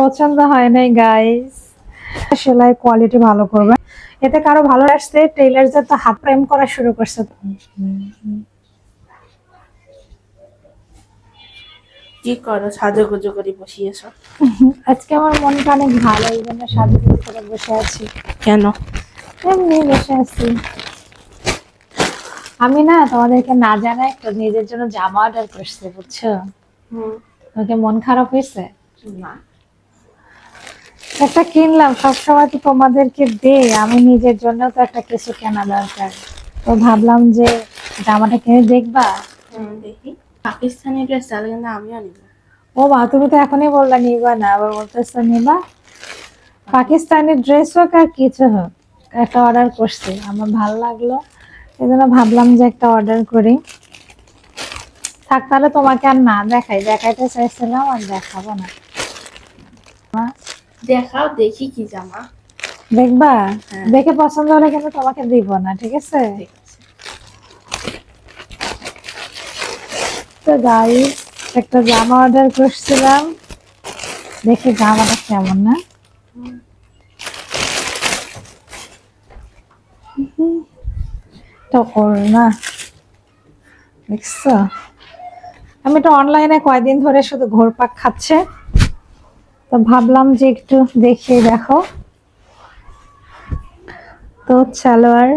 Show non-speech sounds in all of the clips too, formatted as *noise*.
পছন্দ হয় নাই গাইস সেলাই কোয়ালিটি ভালো করবে। এতে কারও ভালো আসছে টেইলারদের তো হাত প্রেম করা শুরু করছে। কি করো সাজুগুজু করে বসিয়েছ? আজকে আমার মনটা অনেক ভালো এই জন্য করে বসে আছি। কেন? এমনি বসে আছি। আমি না তোমাদেরকে না জানাই তো নিজের জন্য জামা অর্ডার করছি বুঝছ? ওকে মন খারাপ হয়েছে? না। একটা কিনলাম সবসময় তো তোমাদেরকে দে আমি নিজের জন্য তো একটা কিছু কেনা দরকার। তো ভাবলাম যে জামাটা কিনে দেখবা? দেখি। পাকিস্তানি ড্রেস কিন্তু আমিও নিব। ও মা তুমি তো এখনই বললা নিবা না আবার বলতেছো নিবা। পাকিস্তানি ড্রেস হোক আর কিছু হোক একটা অর্ডার করছি। আমার ভালো লাগল এই জন্য ভাবলাম যে একটা অর্ডার করি। থাক তাহলে তোমাকে আর না দেখাই। দেখাইতে চাইছিলাম আর দেখাবো না। দেখাও দেখি কি জামা। দেখবা? হ্যাঁ। দেখে পছন্দ হলে কিন্তু তোমাকে দিব না ঠিক আছে? তো গাই একটা জামা অর্ডার করছিলাম। দেখি জামাটা কেমন না? তো না? দেখছ? আমি তো অনলাইনে কয়দিন ধরে শুধু ঘোরপাক খাচ্ছে। তো ভাবলাম যে একটু দেখিয়ে দেখো। তো সালোয়ার।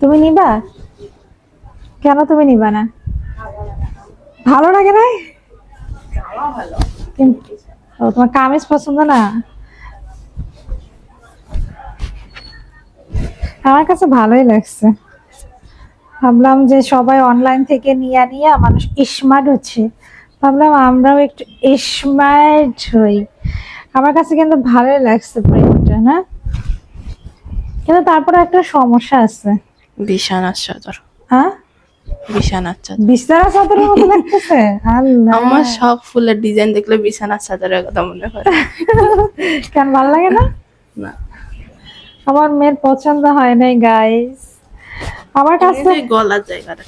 তুমি নিবা? কেন তুমি নিবা না? ভালো লাগে না? তোমার কামিজ পছন্দ না? আমার কাছে ভালোই লাগছে। ভাবলাম যে সবাই অনলাইন থেকে নিয়ে নিয়ে মানুষ স্মার্ট হচ্ছে। ভাবলাম আমরাও একটু স্মার্ট হই। আমার কাছে কিন্তু ভালোই লাগছে প্রিন্টটা না? কিন্তু তারপরে একটা সমস্যা আছে। বিছানার চাদর। হ্যাঁ? বিছানার চাদর। বিছানা চাদরের মতো লাগতেছে? আল্লাহ। আমার সব ফুলের ডিজাইন দেখলে বিছানার চাদরের কথা মনে হয় কেন ভালো লাগে না? না। আমার মেয়ের পছন্দ হয় নাই গাইস আমার কাছে গলার জায়গাটা।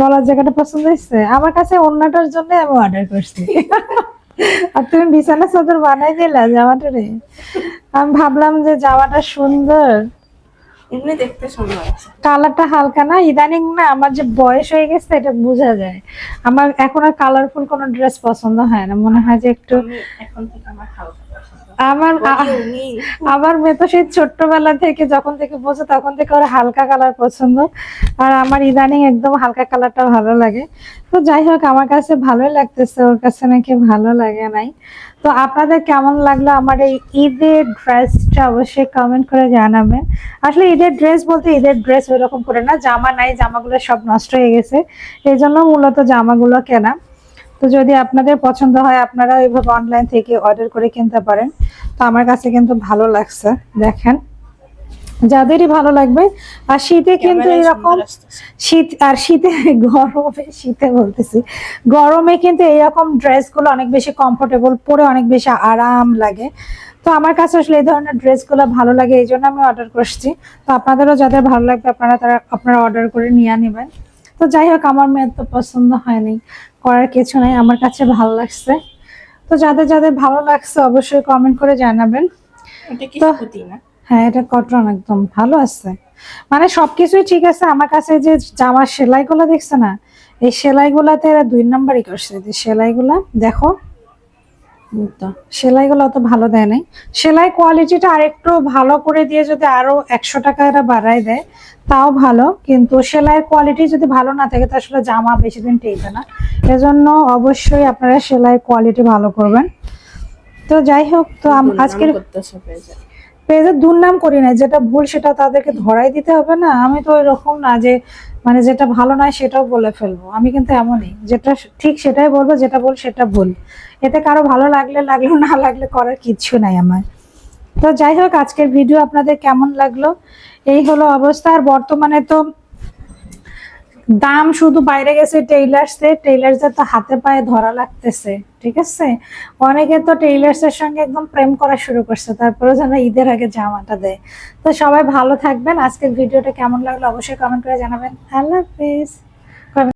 গলার জায়গাটা পছন্দ হয়েছে। আমার কাছে অন্যটার জন্য আমি অর্ডার করছি। আর তুমি বিছানা চাদর বানাই দিলা জামাটা রে আমি ভাবলাম যে জামাটা সুন্দর। এমনি দেখতে সুন্দর আছে। কালারটা হালকা না ইদানিং না আমার যে বয়স হয়ে গেছে এটা বোঝা যায়। আমার এখন আর কালারফুল কোনো ড্রেস পছন্দ হয় না। মনে হয় যে একটু এখন থেকে আমার হালকা। আমার আমার মেয়ে তো সেই ছোট্টবেলা থেকে যখন থেকে বোঝে তখন থেকে ওর হালকা কালার পছন্দ। আর আমার ইদানিং একদম হালকা কালারটা ভালো লাগে। তো যাই হোক আমার কাছে ভালোই লাগতেছে ওর কাছে নাকি ভালো লাগে নাই। তো আপনাদের কেমন লাগল আমার এই ঈদের ড্রেসটা অবশ্যই কমেন্ট করে জানাবেন। আসলে ঈদের ড্রেস বলতে ঈদের ড্রেস ওইরকম করে না জামা নাই জামাগুলো সব নষ্ট হয়ে গেছে। এই জন্য মূলত জামাগুলো কেনা। তো যদি আপনাদের পছন্দ হয় আপনারা এইভাবে অনলাইন থেকে অর্ডার করে কিনতে পারেন। তো আমার কাছে কিন্তু ভালো লাগছে দেখেন। যাদেরই ভালো লাগবে আর শীতে কিন্তু এরকম শীত আর শীতে *laughs* গরমে শীতে বলতেছি গরমে কিন্তু এইরকম ড্রেসগুলো অনেক বেশি কমফোর্টেবল পরে অনেক বেশি আরাম লাগে। তো আমার কাছে আসলে এই ধরনের ড্রেসগুলো ভালো লাগে এই জন্য আমি অর্ডার করছি। তো আপনাদেরও যাদের ভালো লাগবে আপনারা তারা আপনারা অর্ডার করে নিয়ে নেবেন। তো যাই হোক আমার মেয়ে তো পছন্দ হয়নি করার কিছু নাই আমার কাছে ভালো লাগছে। তো যাদের যাদের ভালো লাগছে অবশ্যই কমেন্ট করে জানাবেন। তো- না? হ্যাঁ এটা কটন একদম ভালো আছে। মানে সবকিছুই ঠিক আছে আমার কাছে যে জামার সেলাইগুলো দেখছে না এই সেলাইগুলাতে এরা দুই নাম্বারই করছে যে সেলাইগুলা দেখো। সেলাইগুলো অত ভালো দেয় নাই। সেলাই কোয়ালিটিটা আরেকটু ভালো করে দিয়ে যদি আরও একশো টাকা এরা বাড়ায় দেয় তাও ভালো। কিন্তু সেলাইয়ের কোয়ালিটি যদি ভালো না থাকে তা আসলে জামা বেশি দিন টেকবে না। এজন্য অবশ্যই আপনারা সেলাইয়ের কোয়ালিটি ভালো করবেন। তো যাই হোক তো আজকের। পেজের দুর্নাম করি না, যেটা ভুল সেটা তাদেরকে ধরাই দিতে হবে না। আমি তো এরকম না যে মানে যেটা ভালো নয় সেটাও বলে ফেলব। আমি কিন্তু এমনই, যেটা ঠিক সেটাই বলব, যেটা বল সেটা ভুল। এতে কারও ভালো লাগলে লাগল, না লাগলে করার কিচ্ছু নাই আমার। তো যাই হোক, আজকের ভিডিও আপনাদের কেমন লাগল? এই হলো অবস্থা। আর বর্তমানে তো দাম শুধু বাইরে গেছে টেইলার্সে টেইলার্সদের তো হাতে পায়ে ধরা লাগতেছে, ঠিক আছে? অনেকে তো টেইলার্সের সঙ্গে একদম প্রেম করা শুরু করছে তারপরে যেন ঈদের আগে জামাটা দেয়। তো সবাই ভালো থাকবেন, আজকের ভিডিওটা কেমন লাগল অবশ্যই কমেন্ট করে জানাবেন। আল্লাহ হাফিজ।